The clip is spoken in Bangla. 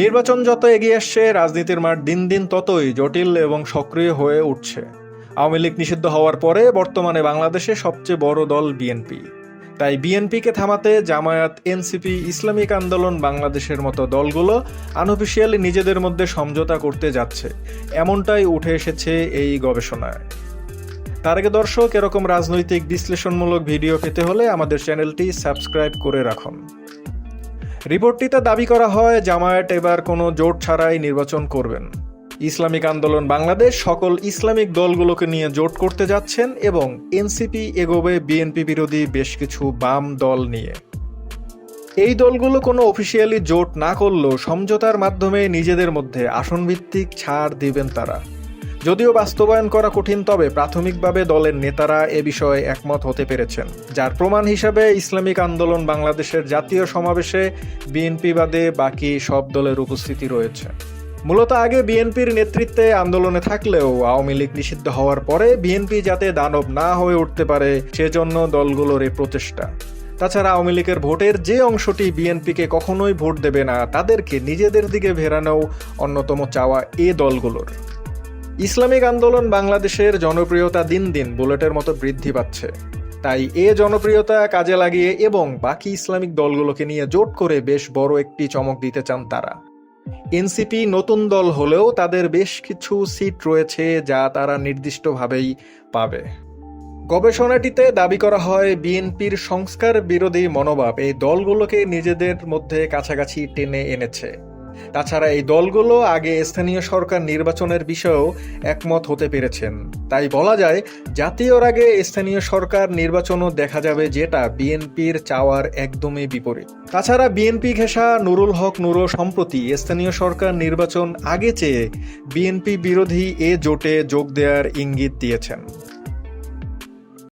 নির্বাচন যত এগিয়ে আসছে, রাজনীতির মাঠ দিন দিন ততই জটিল এবং সক্রিয় হয়ে উঠছে। আওয়ামী লীগ নিষিদ্ধ হওয়ার পরে বর্তমানে বাংলাদেশে সবচেয়ে বড় দল বিএনপি তাই বিএনপিকে থামাতে জামায়াত এনসিপি ইসলামিক আন্দোলন বাংলাদেশের মতো দলগুলো আনঅফিসিয়ালি নিজেদের মধ্যে সমঝোতা করতে যাচ্ছে। এমনটাই উঠে এসেছে এই গবেষণায়। তার আগে দর্শক, এরকম রাজনৈতিক বিশ্লেষণমূলক ভিডিও পেতে হলে আমাদের চ্যানেলটি সাবস্ক্রাইব করে রাখুন। রিপোর্টটিতে দাবি করা হয়, জামায়াত এবার কোনো জোট ছাড়াই নির্বাচন করবেন। ইসলামিক আন্দোলন বাংলাদেশ সকল ইসলামিক দলগুলোকে নিয়ে জোট করতে যাচ্ছেন এবং এনসিপি এগোবে বিএনপি বিরোধী বেশ কিছু বাম দল নিয়ে। এই দলগুলো কোনো অফিসিয়ালি জোট না করলেও সমঝোতার মাধ্যমে নিজেদের মধ্যে আসনভিত্তিক ছাড় দিবেন তারা। যদিও বাস্তবায়ন করা কঠিন, তবে প্রাথমিকভাবে দলের নেতারা এ বিষয়ে একমত হতে পেরেছেন। যার প্রমাণ হিসাবে ইসলামিক আন্দোলন বাংলাদেশের জাতীয় সমাবেশে বিএনপি বাদে বাকি সব দলের উপস্থিতি রয়েছে। মূলত আগে বিএনপির নেতৃত্বে আন্দোলনে থাকলেও আওয়ামী লীগ নিষিদ্ধ হওয়ার পরে বিএনপি যাতে দানব না হয়ে উঠতে পারে, সেজন্য দলগুলোর এই প্রচেষ্টা। তাছাড়া আওয়ামী লীগের ভোটের যে অংশটি বিএনপিকে কখনোই ভোট দেবে না, তাদেরকে নিজেদের দিকে ভেরানো অন্যতম চাওয়া এ দলগুলোর। ইসলামিক আন্দোলন বাংলাদেশের জনপ্রিয়তা দিন দিন বুলেটের মতো বৃদ্ধি পাচ্ছে। তাই এ জনপ্রিয়তা কাজে লাগিয়ে এবং বাকি ইসলামিক দলগুলোকে নিয়ে জোট করে বেশ বড় একটি চমক দিতে চান তারা। এনসিপি নতুন দল হলেও তাদের বেশ কিছু সিট রয়েছে যা তারা নির্দিষ্টভাবেই পাবে। গবেষণাটিতে দাবি করা হয়, বিএনপির সংস্কার বিরোধী মনোভাব এই দলগুলোকে নিজেদের মধ্যে কাছাকাছি টেনে এনেছে। তাছাড়া এই দলগুলো আগে স্থানীয় সরকার নির্বাচনের বিষয়েও একমত হতে পেরেছেন। তাই বলা যায়, জাতীয় আগে স্থানীয় সরকার নির্বাচনও দেখা যাবে যেটা বিএনপির চাওয়ার একদমই বিপরীত। তাছাড়া বিএনপি ঘেঁষা নুরুল হক নুরো সম্প্রতি স্থানীয় সরকার নির্বাচন আগে চেয়ে বিএনপি বিরোধী এ জোটে যোগ দেওয়ার ইঙ্গিত দিয়েছেন।